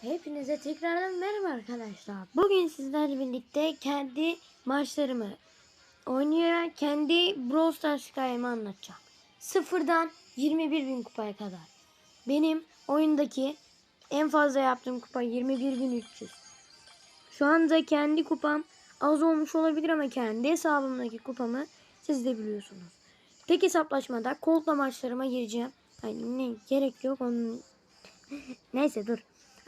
Hepinize tekrardan merhaba arkadaşlar. Bugün sizlerle birlikte kendi maçlarımı oynayarak kendi Brawl Stars hikayemi anlatacağım. Sıfırdan 21 bin kupaya kadar. Benim oyundaki en fazla yaptığım kupa 21.300. Şu anda kendi kupam az olmuş olabilir ama kendi hesabımdaki kupamı siz de biliyorsunuz. Tek hesaplaşmada Colt'la maçlarıma gireceğim. Yani ne gerek yok onun. Neyse dur.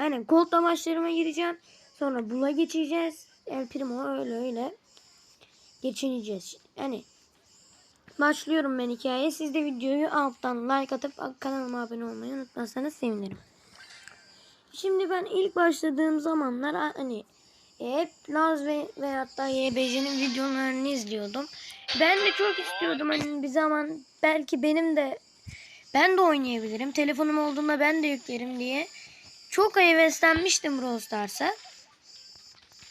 Aynen Colt'la maçlarıma gireceğim. Sonra bula geçeceğiz. El Primo öyle öyle geçineceğiz. Yani başlıyorum ben hikayeye. Siz de videoyu alttan like atıp kanalıma abone olmayı unutmazsanız sevinirim. Şimdi ben ilk başladığım zamanlar hani hep Laz ve, ve hatta YBC'nin videolarını izliyordum. Ben de çok istiyordum hani bir zaman belki benim de ben de oynayabilirim. Telefonum olduğunda ben de yüklerim diye. Çok heveslenmiştim Brawl Stars'a.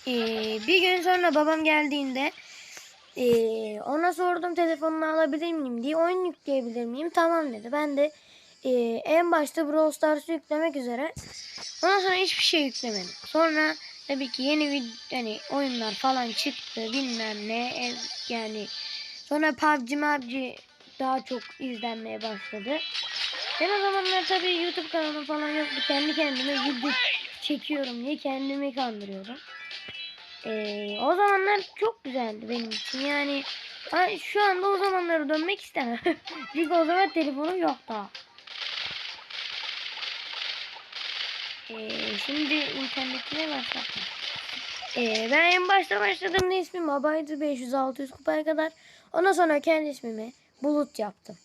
Ee, bir gün sonra babam geldiğinde ee, ona sordum telefonunu alabilir miyim diye oyun yükleyebilir miyim? Tamam dedi. Ben de ee, en başta Brawl Stars'ı yüklemek üzere. Ondan sonra hiçbir şey yüklemedim. Sonra tabii ki yeni vid hani oyunlar falan çıktı bilmem ne yani sonra PUBG PUBG daha çok izlenmeye başladı. Ben o zamanlar tabii YouTube kanalım falan yoktu. Kendi kendime video çekiyorum diye kendimi kandırıyordum. Ee, o zamanlar çok güzeldi benim için. Yani şu anda o zamanlara dönmek istemem. Çünkü o zaman telefonum yok daha. Ee, şimdi internetine başlattım. Ee, ben en başta başladığımda ismim Babaydı 500-600 kupaya kadar. Ondan sonra kendi ismimi Bulut yaptım.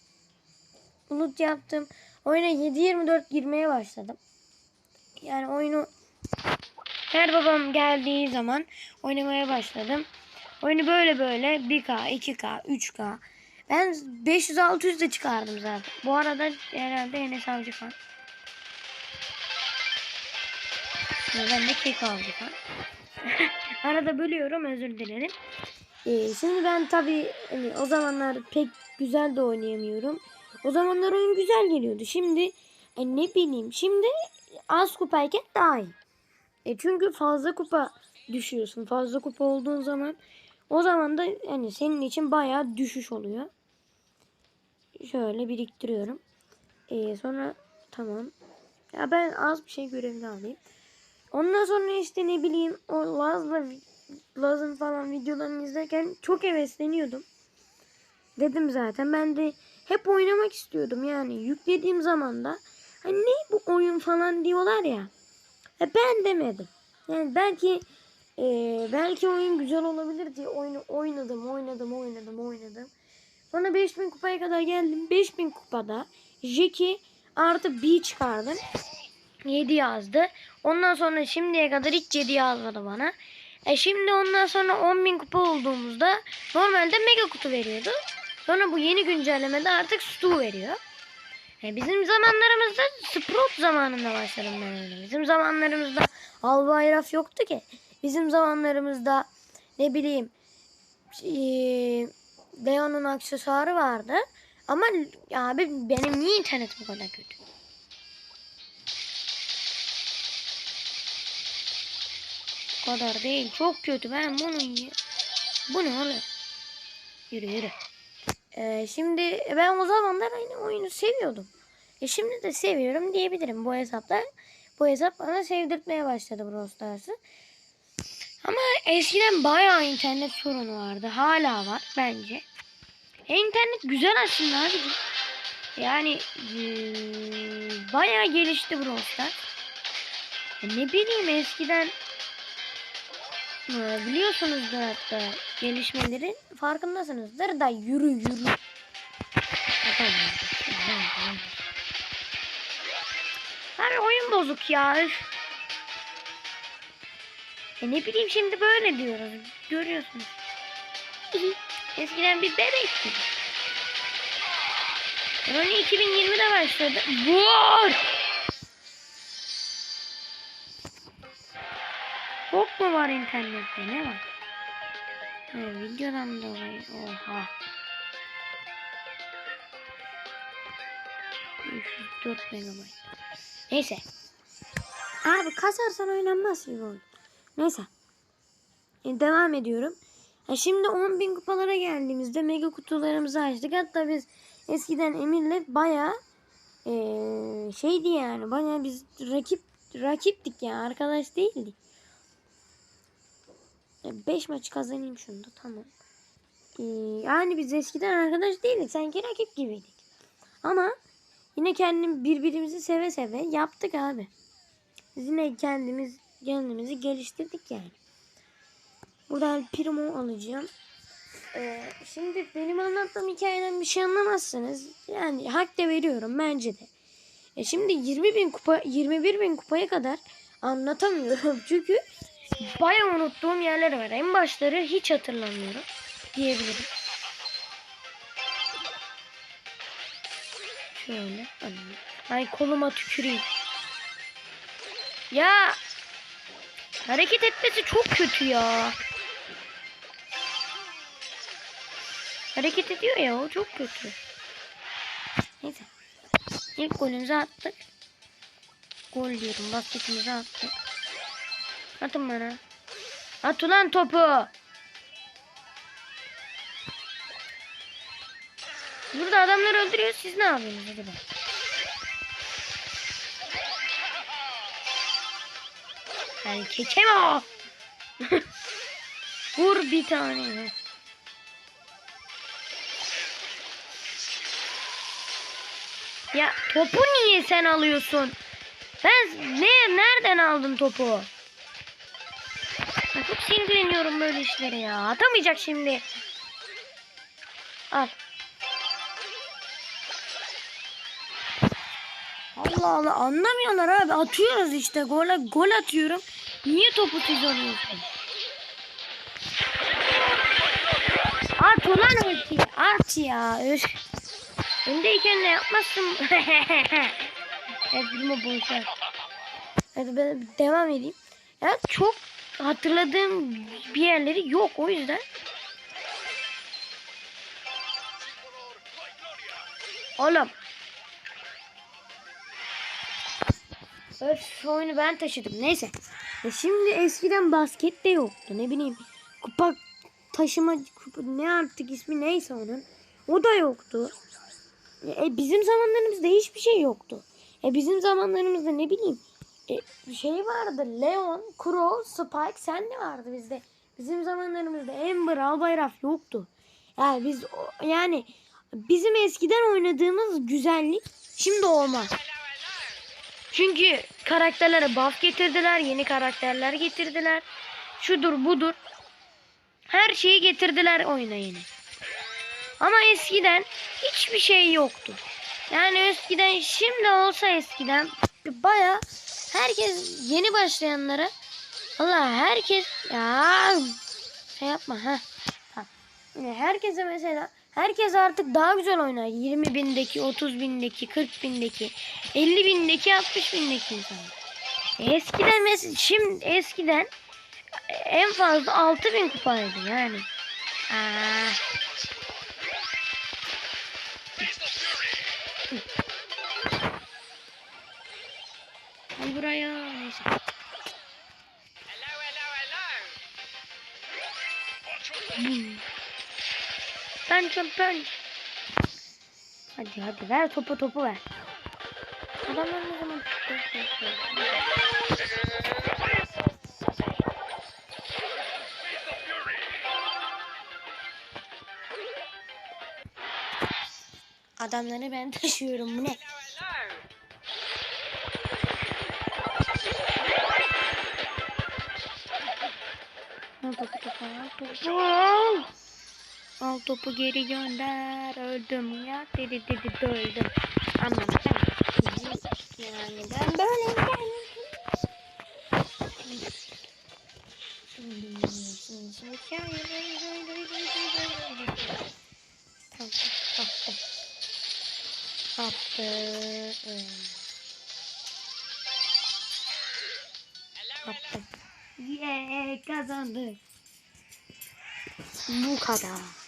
Bulut yaptım. Oyuna 7-24 girmeye başladım. Yani oyunu her babam geldiği zaman oynamaya başladım. Oyunu böyle böyle 1K, 2K, 3K. Ben 500-600 de çıkardım zaten. Bu arada herhalde Enes Avcı falan. Ben de kek avcı falan. Arada bölüyorum özür dilerim. Ee, şimdi ben tabii hani, o zamanlar pek güzel de oynayamıyorum. O zamanlar oyun güzel geliyordu. Şimdi e, ne bileyim şimdi az kupayken daha iyi. E çünkü fazla kupa düşüyorsun. Fazla kupa olduğun zaman o zaman da hani senin için bayağı düşüş oluyor. Şöyle biriktiriyorum. E, sonra tamam. Ya ben az bir şey görevli alayım. Ondan sonra işte ne bileyim o Laz'la Laz'ın falan videolarını izlerken çok hevesleniyordum. Dedim zaten ben de hep oynamak istiyordum yani yüklediğim zaman da hani ne bu oyun falan diyorlar ya. E ben demedim. Yani belki e, belki oyun güzel olabilir diye oyunu oynadım, oynadım, oynadım, oynadım. Sonra 5000 kupaya kadar geldim. 5000 kupada Jackie artı B çıkardım. 7 yazdı. Ondan sonra şimdiye kadar hiç 7 yazmadı bana. E şimdi ondan sonra 10.000 kupa olduğumuzda normalde mega kutu veriyordu. Sonra bu yeni güncellemede artık Stu veriyor. E bizim zamanlarımızda Sprout zamanında başladım ben öyle. Bizim zamanlarımızda Albayraf yoktu ki. Bizim zamanlarımızda ne bileyim Leon'un aksesuarı vardı. Ama abi benim niye internet bu kadar kötü? Bu kadar değil. Çok kötü. Ben bunu Bu ne oğlum? Yürü yürü. Ee, şimdi ben o zamanlar aynı oyunu seviyordum. E şimdi de seviyorum diyebilirim bu hesapta. Bu hesap bana sevdirtmeye başladı Brawl Stars'ı. Ama eskiden bayağı internet sorunu vardı. Hala var bence. E, internet güzel aslında abi. Yani eee, bayağı gelişti Brawl Stars. E, ne bileyim eskiden ee, Biliyorsunuzdur hatta gelişmelerin farkındasınızdır da yürü yürü. Abi oyun bozuk ya. E ne bileyim şimdi böyle diyoruz. Görüyorsunuz. Eskiden bir bebekti. Yani 2020'de başladı. Vur! Çok mu var internette ne var? Ha, videodan dolayı oha. 504 megabayt. Neyse. Abi kasarsan oynanmaz gibi oldu. Neyse. E, devam ediyorum. Ha, şimdi 10.000 kupalara geldiğimizde mega kutularımızı açtık. Hatta biz eskiden Emir'le baya şeydi yani. Baya biz rakip rakiptik yani. Arkadaş değildik. 5 maç kazanayım şunu da tamam. Ee, yani biz eskiden arkadaş değildik. Sanki rakip gibiydik. Ama yine kendim birbirimizi seve seve yaptık abi. Biz yine kendimiz kendimizi geliştirdik yani. Buradan primo alacağım. Ee, şimdi benim anlattığım hikayeden bir şey anlamazsınız. Yani hak da veriyorum bence de. E şimdi 20 bin kupa 21 bin kupaya kadar anlatamıyorum. Çünkü bayağı unuttuğum yerler var. En başları hiç hatırlamıyorum diyebilirim. Şöyle. Ay koluma tüküreyim. Ya hareket etmesi çok kötü ya. Hareket ediyor ya o çok kötü. Neyse. İlk golümüzü attık. Gol diyorum basketimizi attık. Atın bana. At ulan topu. Burada adamlar öldürüyor siz ne yapıyorsunuz bak. Yani kekeme o. Vur bir tane. Ya topu niye sen alıyorsun? Ben ne nereden aldın topu? Çok sinirleniyorum böyle işlere ya. Atamayacak şimdi. Al. Allah Allah anlamıyorlar abi. Atıyoruz işte. Gol, gol atıyorum. Niye topu siz alıyorsun? At ulan ulti. At ya. Öndeyken ne yapmazsın? evet bunu boşver. Hadi ben devam edeyim. Evet çok hatırladığım bir yerleri yok o yüzden. Oğlum. Öf şu oyunu ben taşıdım. Neyse. E şimdi eskiden basket de yoktu. Ne bileyim. Kupa taşıma kupa, ne artık ismi neyse onun. O da yoktu. E, bizim zamanlarımızda hiçbir şey yoktu. E, bizim zamanlarımızda ne bileyim e, bir şey vardı. Leon, Crow, Spike sen ne vardı bizde? Bizim zamanlarımızda Ember, Albayraf yoktu. Yani biz yani bizim eskiden oynadığımız güzellik şimdi olmaz. Çünkü karakterlere buff getirdiler, yeni karakterler getirdiler. Şudur budur. Her şeyi getirdiler oyuna yeni. Ama eskiden hiçbir şey yoktu. Yani eskiden şimdi olsa eskiden baya herkes yeni başlayanlara Allah herkes ya şey yapma ha. Yani herkese mesela herkes artık daha güzel oynar. 20 bindeki, 30 bindeki, 40 bindeki, 50 bindeki, 60 bindeki insanlar. Eskiden mesela şimdi eskiden en fazla 6000 kupaydı yani. Aa, Hmm. Ben ben. Hadi hadi ver topu topu ver. Adamlar ne zaman Adamları ben taşıyorum bu ne? Al topu topu al topu. Al. Al topu geri gönder. Öldüm ya. Dedi dedi öldüm. Ama ben yani ben böyle Tamam, attım. Attım. Kazandık. Bu kadar.